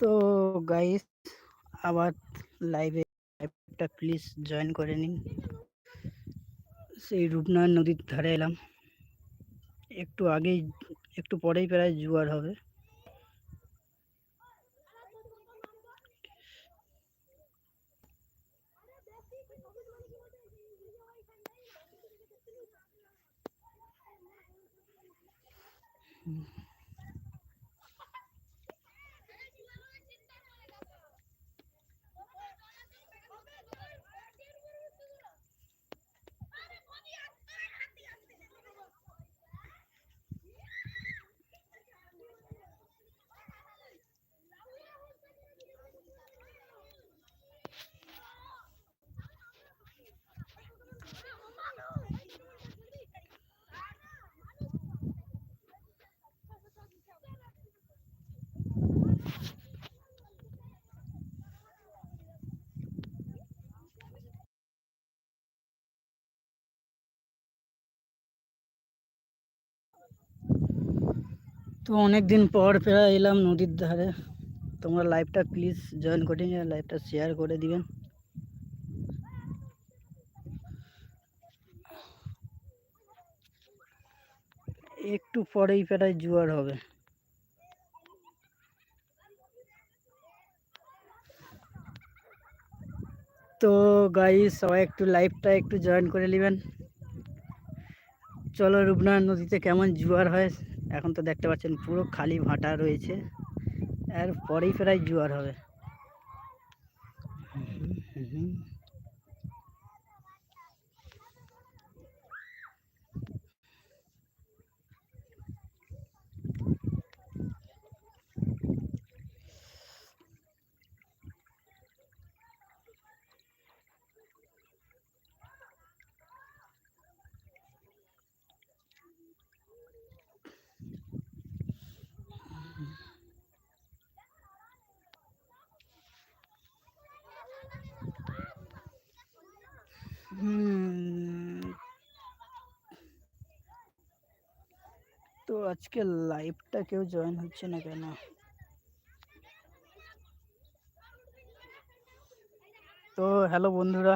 তো গাইস আবার লাইভে লাইভটা প্লিজ জয়েন করে নিন। সেই রূপনারায়ণ নদীর ধারে এলাম। একটু আগেই, একটু পরেই প্রায় জোয়ার হবে। তো অনেক দিন পর প্রায় এলাম নদীর ধারে। তোমরা লাইভটা প্লিজ জয়েন করে নিয়ে লাইভটা শেয়ার করে দিবেন। একটু পরেই প্রায় জোয়ার হবে। তো গাই সবাই একটু লাইভটা একটু জয়েন করে নেবেন। চলো রূপনারায়ণ নদীতে কেমন জোয়ার হয়? এখন তো দেখতে পাচ্ছেন পুরো খালি ভাটা রয়েছে। এর পরেই প্রায় জোয়ার হবে। তো আজকে লাইভটা কেউ জয়েন হচ্ছে না কেন? তো হ্যালো বন্ধুরা,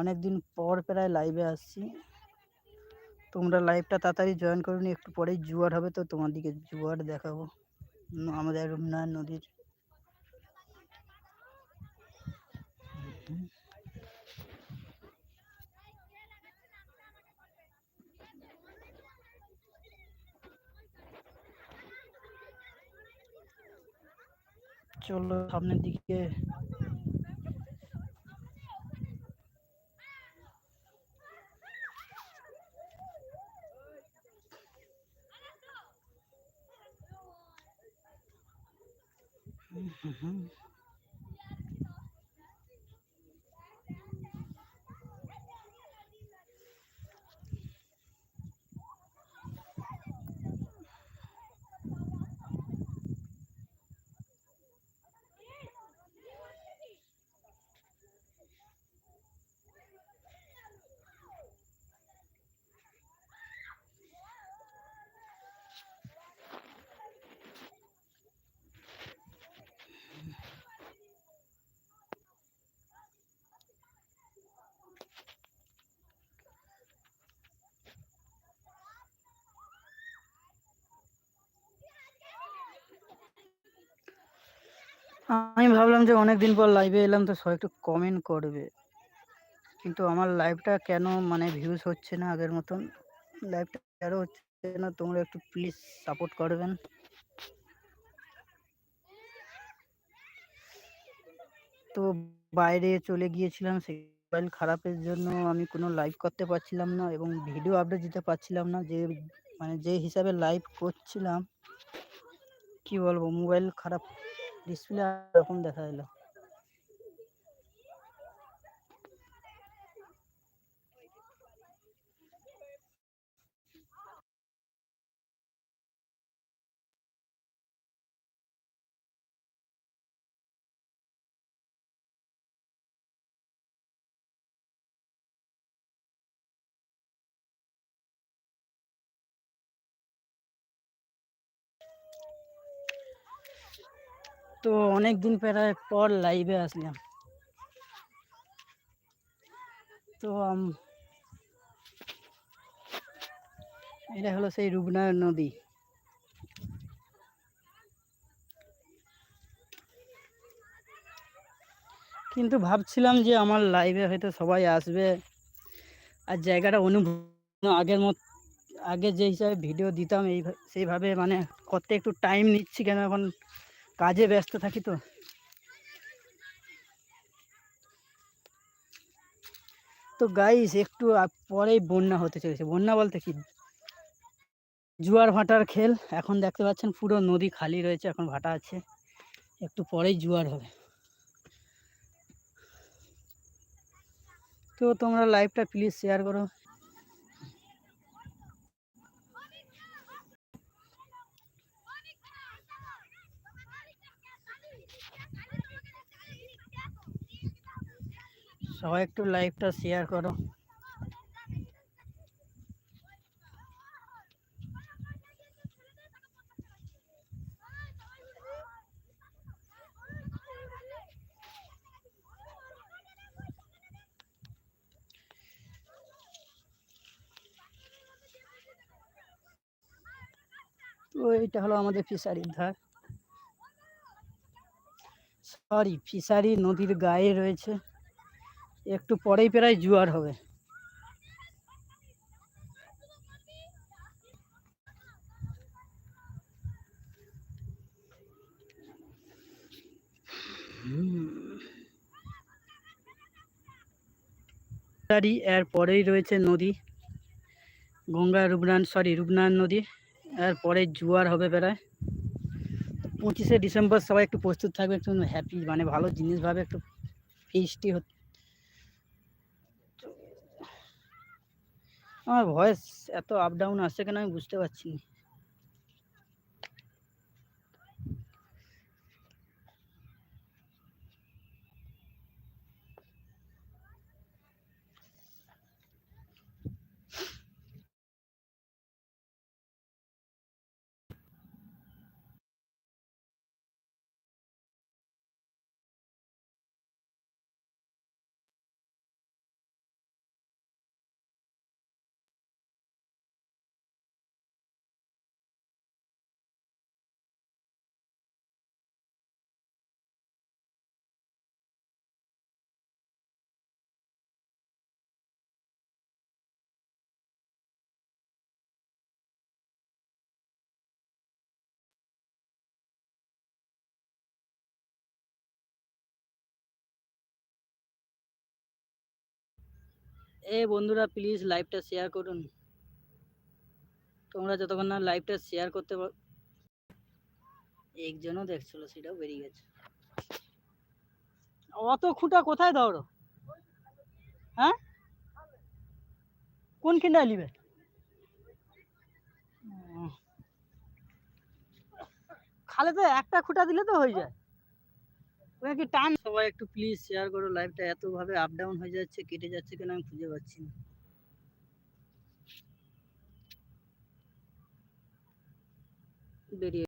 অনেকদিন পর প্রায় লাইভে আসছি। তোমরা লাইভটা তাড়াতাড়ি জয়েন করুন একটু পরেই জুয়ার হবে তো তোমাদেরকে জুয়ার দেখাবো। আমাদের রুমনারায়ণ নদীর। চলো সামনের দিকে। হুম আমি ভাবলাম যে অনেকদিন পর লাইভে এলাম তো সবাই একটু কমেন্ট করবে। কিন্তু আমার লাইভটা কেন মানে ভিউজ হচ্ছে না আগের মতন? লাইভটা কেন হচ্ছে না, তোমরা একটু প্লিজ সাপোর্ট করবেন। তো বাইরে চলে গিয়েছিলাম মোবাইল খারাপের জন্য আমি কোনো লাইভ করতে পারছিলাম না এবং ভিডিও আপডেট দিতে পারছিলাম না। যে মানে যে হিসাবে লাইভ করছিলাম, কি বলব মোবাইল খারাপ ডিসপ্লে এরকম দেখা এলো তো অনেক দিন প্রায় পর লাইভে আসলাম। তো এটা হলো সেই রূপনারায়ণ নদী। কিন্তু ভাবছিলাম যে আমার লাইভে হয়তো সবাই আসবে আর জায়গাটা অনুভব আগের মত, আগে যে হিসাবে ভিডিও দিতাম, এই, সেইভাবে মানে করতে একটু টাইম নিচ্ছি কেন এখন কাজে ব্যস্ত থাকি তো। তো গাইস একটু পরেই বন্যা হতে চলেছে। বন্যা বলতে কি? জোয়ার ভাটার খেল। এখন দেখতে পাচ্ছেন পুরো নদী খালি রয়েছে, এখন ভাটা আছে। একটু পরেই জোয়ার হবে। তো তোমরা লাইভটা প্লিজ শেয়ার করো। সবাই একটু লাইভটা শেয়ার করো। তো এইটা হলো আমাদের ফিশারির ধার। সরি ফিশারি নদীর গায়ে রয়েছে। একটু পরেই প্রায় জোয়ার হবে। এর পরেই রয়েছে নদী। গঙ্গা রূপনারায়ণ সরি রূপনারায়ণ নদী। এর পরে জোয়ার হবে প্রায়। পঁচিশে ডিসেম্বর সবাই একটু প্রস্তুত থাকবে, একটু হ্যাপি মানে ভালো জিনিসভাবে একটু ফিস্টি হচ্ছে। আমার ভয়েস এত আপ ডাউন আসছে কেন আমি বুঝতে পারছি না। এ বন্ধুরা প্লিজ লাইভটা শেয়ার করুন। তোমরা যতক্ষণ না লাইভটা শেয়ার করতে পার একজনও দেখছিল, সেটাও বেরিয়ে গেছে। অত খুঁটা কোথায় ধরো? হ্যাঁ? কোন কিনটা নিবে? খালে তো একটা খুঁটা দিলে তো হয়ে যায়। ওটা কি টান সবাই একটু প্লিজ শেয়ার করো লাইভটা এতভাবে আপ ডাউন হয়ে যাচ্ছে, কেটে যাচ্ছে কেন আমি খুঁজে পাচ্ছি না। বেরিয়ে